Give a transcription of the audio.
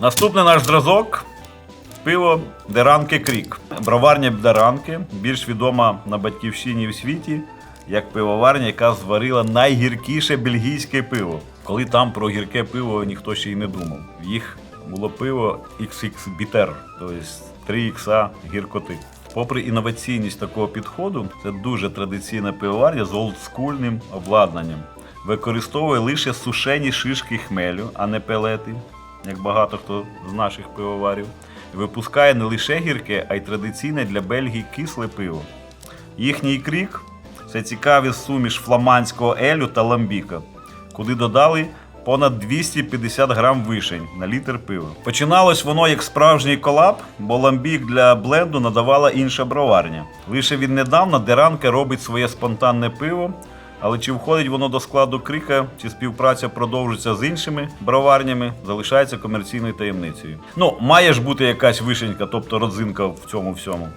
Наступний наш зразок пиво Деранки Крік. Броварня Деранки, більш відома на батьківщині в світі, як пивоварня, яка зварила найгіркіше бельгійське пиво. Коли там про гірке пиво ніхто ще й не думав. Їх було пиво XX Bitter, тобто 3 ікса гіркоти. Попри інноваційність такого підходу, це дуже традиційна пивоварня з олдскульним обладнанням. Використовує лише сушені шишки хмелю, а не пелети, як багато хто з наших пивоварів. Випускає не лише гірке, а й традиційне для Бельгії кисле пиво. Їхній крік це цікавий суміш фламандського елю та ламбіка, куди додали понад 250 грам вишень на літр пива. Починалось воно як справжній колаб, бо ламбік для бленду надавала інша броварня. Лише віднедавна Деранка робить своє спонтанне пиво. Але чи входить воно до складу крика, чи співпраця продовжиться з іншими броварнями, залишається комерційною таємницею. Ну, має ж бути якась вишенька, тобто родзинка в цьому всьому.